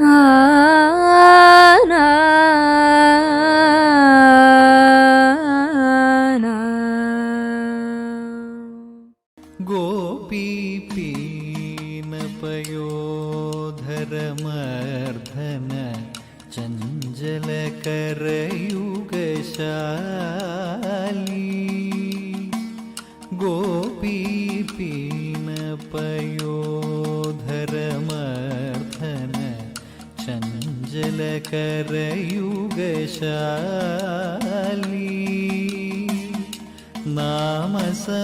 啊。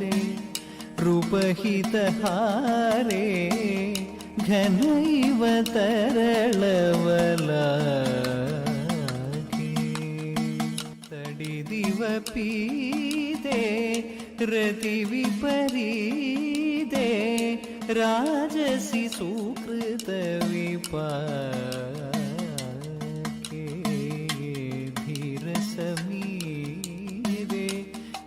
रे रूपहितहारे घनैव तरलवलागे तडिदिवपीदे रतिविपरीदे राजसि सुकृतविपा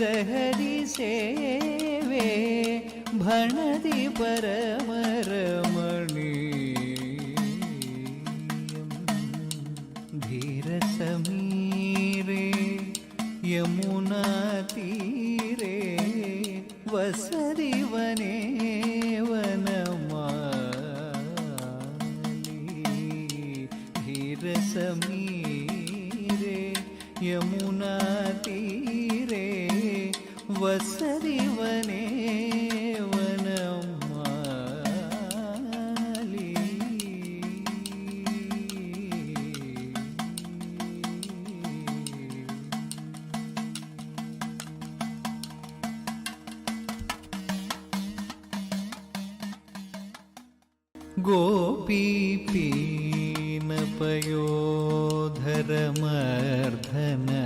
गहरी सेवे भणति परमरमणीयं यमुना तीरे वसरी वने वन वनमाली यमुना तीरे വസതി വനേവനം गोपीपीनपयोधरमर्धना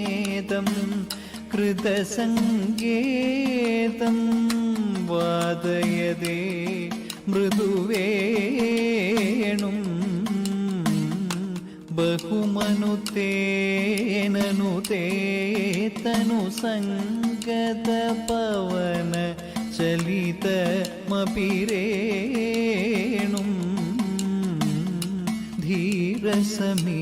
ഗീതം കൃതസംഗേതം വാദയതേ മൃദുവേണും ബഹുമനുതേനു തേതനു സംഗത പവന ചലിതമപിരേണും ധീരസമീ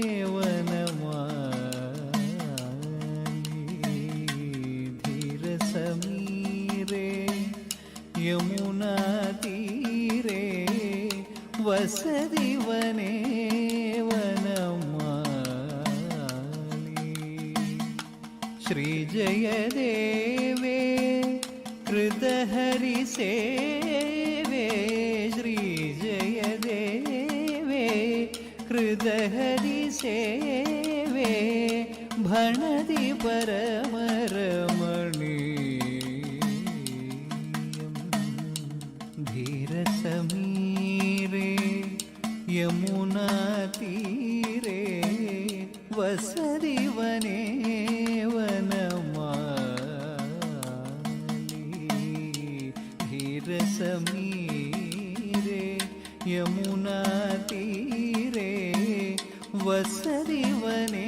श्री வசதிவனே வனமாலி श्रीजयदेवे कृतहरिसेवे श्रीजयदेवे कृतहरिसेवे भणति परम വസരിവനേ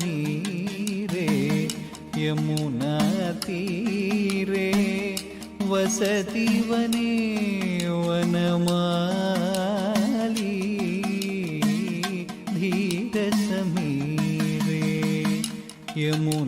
మీరే యమునా తీరే వసతి వనే వనమాలి ధీర సమీరే యమునా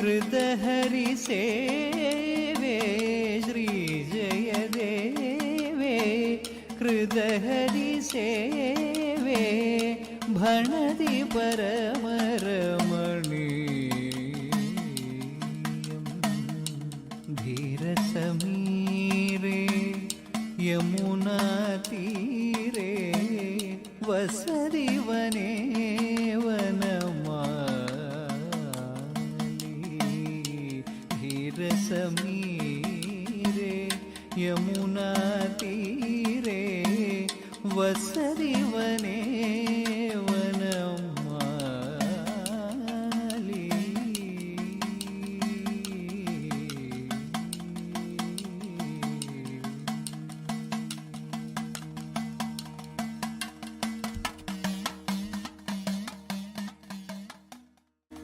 कृत हरि जयदेवे कृतहरिसेवे से कृतहरिसेवे भणति परम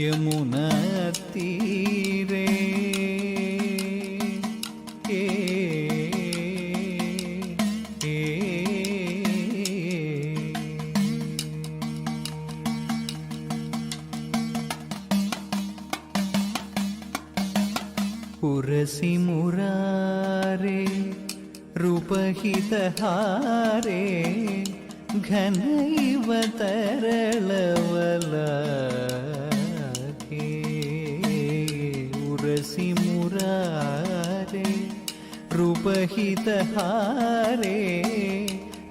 Yamuna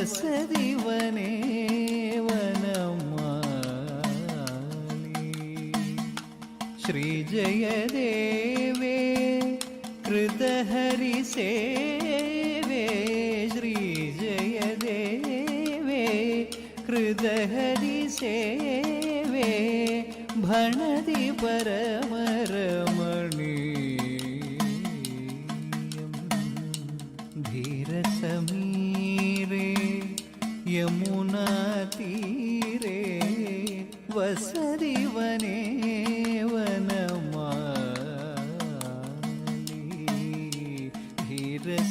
I said.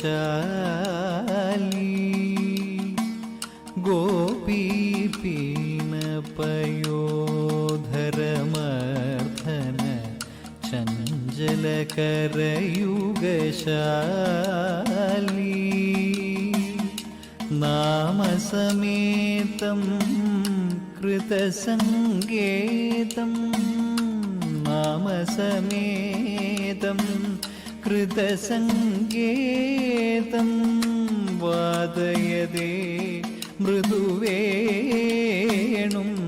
Shali Gopi പീണ പയോധരമർദ്ധന ചഞ്ചലകരയുഗശാലി നാമസമേതം कृतसङ्केतं नामसमेतम् कृतसङ्केतं वादयदे मृदुवेणुम्